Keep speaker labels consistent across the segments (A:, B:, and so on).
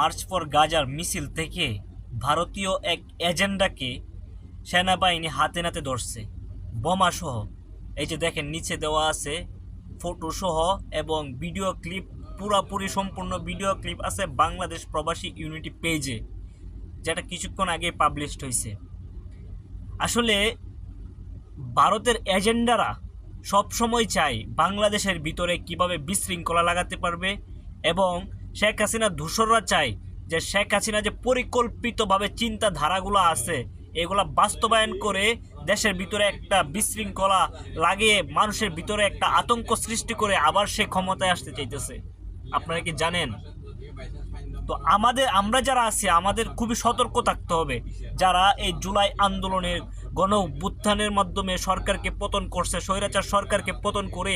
A: March for গাজার মিছিল থেকে ভারতীয় এক এজেন্ডাকে সেনাবাহিনী হাতে নাতে ধরছে। বোমা সহ এই যে দেখেন, নিচে দেওয়া আছে ফটো সহ এবং ভিডিও ক্লিপ, পুরাপুরি সম্পূর্ণ ভিডিও ক্লিপ আছে বাংলাদেশ প্রবাসী ইউনিটি পেজে, যেটা কিছুক্ষণ আগে পাবলিশড হয়েছে। আসলে ভারতের এজেন্ডারা সব সময় চায় বাংলাদেশের ভিতরে কীভাবে বিশৃঙ্খলা লাগাতে পারবে এবং শেখ হাসিনা ধূসররা চায় যে শেখ হাসিনা যে পরিকল্পিতভাবে চিন্তাধারাগুলো আছে, এগুলা বাস্তবায়ন করে দেশের ভিতরে একটা বিশৃঙ্খলা লাগিয়ে মানুষের ভিতরে একটা আতঙ্ক সৃষ্টি করে আবার সে ক্ষমতায় আসতে চাইতেছে। আপনারা কি জানেন? তো আমাদের, আমরা যারা আছি, আমাদের খুবই সতর্ক থাকতে হবে। যারা এই জুলাই আন্দোলনের গণ অভ্যুত্থানের মাধ্যমে সরকারকে পতন করছে, স্বৈরাচার সরকারকে পতন করে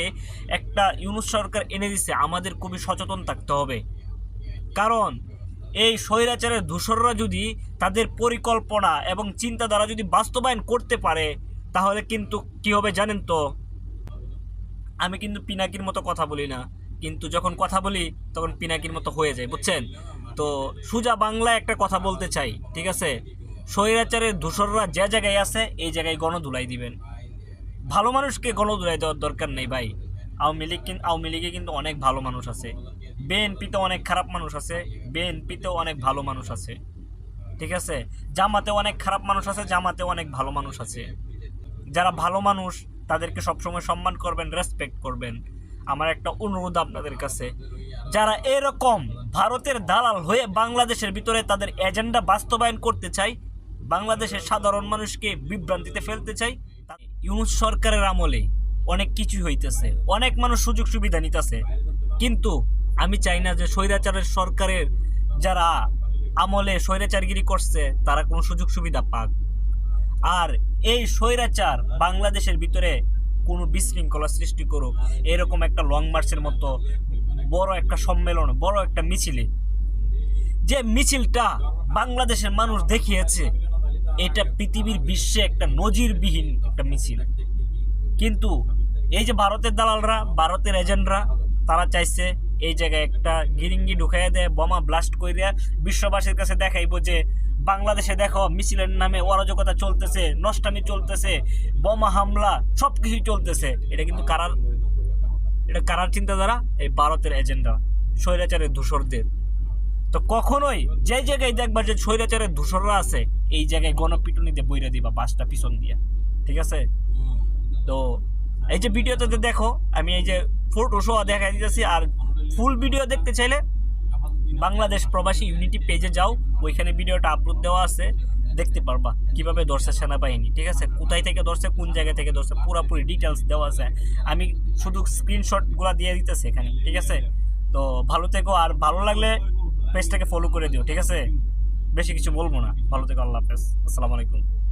A: একটা ইউনুস সরকার এনে দিছে, আমাদের খুবই সচেতন থাকতে হবে। কারণ এই স্বৈরাচারের ধূসররা যদি তাদের পরিকল্পনা এবং চিন্তাধারা যদি বাস্তবায়ন করতে পারে, তাহলে কিন্তু কি হবে জানেন তো? আমি কিন্তু পিনাকির মতো কথা বলি না। কিন্তু যখন কথা বলি, তখন পিনাকির মতো হয়ে যায়, বুঝছেন? তো সুজা বাংলায় একটা কথা বলতে চাই, ঠিক আছে? স্বৈরাচারের ধূসররা যে জায়গায় আছে, এই জায়গায় গণধুলাই দিবেন। ভালো মানুষকে গণধুলাই দেওয়ার দরকার নেই ভাই। আওয়ামী লীগ আওয়ামী লীগে কিন্তু অনেক ভালো মানুষ আছে। বিএনপিতে অনেক খারাপ মানুষ আছে, বিএনপিতেও অনেক ভালো মানুষ আছে। ঠিক আছে? জামাতে অনেক খারাপ মানুষ আছে জামাতে অনেক ভালো মানুষ আছে। যারা ভালো মানুষ, তাদেরকে সবসময় সম্মান করবেন রেসপেক্ট করবেন। আমার একটা অনুরোধ আপনাদের কাছে। যারা এরকম ভারতের দালাল হয়ে বাংলাদেশের ভিতরে তাদের এজেন্ডা বাস্তবায়ন করতে চায়, বাংলাদেশের সাধারণ মানুষকে বিভ্রান্তিতে ফেলতে তা- ইউনুস সরকারের আমলে অনেক কিছুই হইতেছে। অনেক মানুষ সুযোগ সুবিধা নিতেছে। কিন্তু আমি চাই না যে স্বৈরাচারের সরকারের যারা আমলে স্বৈরাচারগিরি করছে, তারা কোনো সুযোগ সুবিধা পাক। আর এই স্বৈরাচার বাংলাদেশের ভিতরে কোনো বিশৃঙ্খলা সৃষ্টি করুক, এরকম একটা লং মার্চের মতো বড় একটা সম্মেলন, বড় একটা মিছিলে। যে মিছিলটা বাংলাদেশের মানুষ দেখিয়েছে, এটা পৃথিবীর বিশ্বে একটা নজিরবিহীন একটা মিছিল। কিন্তু এই যে ভারতের দালালরা ভারতের এজেন্টরা তারা চাইছে এই জায়গায় একটা গিরিঙ্গি ঢুকাইয়া দেয় বোমা ব্লাস্ট করে দেয় বিশ্ববাসীর কাছে দেখাইবো যে বাংলাদেশে দেখো মিছিলের নামে অরাজকতা চলতেছে নষ্টামি চলতেছে বোমা হামলা সব কিছুই চলতেছে। এটা কিন্তু কারার এটা কারার চিন্তাধারা এই ভারতের এজেন্ডা স্বৈরাচারের ধূসরদের। তো কখনোই যে জায়গায় দেখবা যে স্বৈরাচারের ধূসররা আছে এই জায়গায় গণপিটুনিতে বইরা দিবা বাসটা পিছন দিয়া। ঠিক আছে? তো এই যে ভিডিওতে দেখো, আমি এই যে ফটো সহ দেখা দিতেছি, আর ফুল ভিডিও দেখতে চাইলে বাংলাদেশ প্রবাসী ইউনিটি পেজে যাও, ওইখানে ভিডিওটা আপলোড দেওয়া আছে, দেখতে পারবা কীভাবে ধরছে সেনাবাহিনী, ঠিক আছে? কোথায় থেকে ধরছে, কোন জায়গা থেকে ধরছে, পুরোপুরি ডিটেলস দেওয়া আছে। আমি শুধু স্ক্রিনশটগুলো দিয়ে দিতেছি এখানে, ঠিক আছে? তো ভালো থেকো, আর ভালো লাগলে পেজটাকে ফলো করে দিও, ঠিক আছে? বেশি কিছু বলব না। ভালো থেকো, আল্লাহ হাফেজ। আসসালামু আলাইকুম।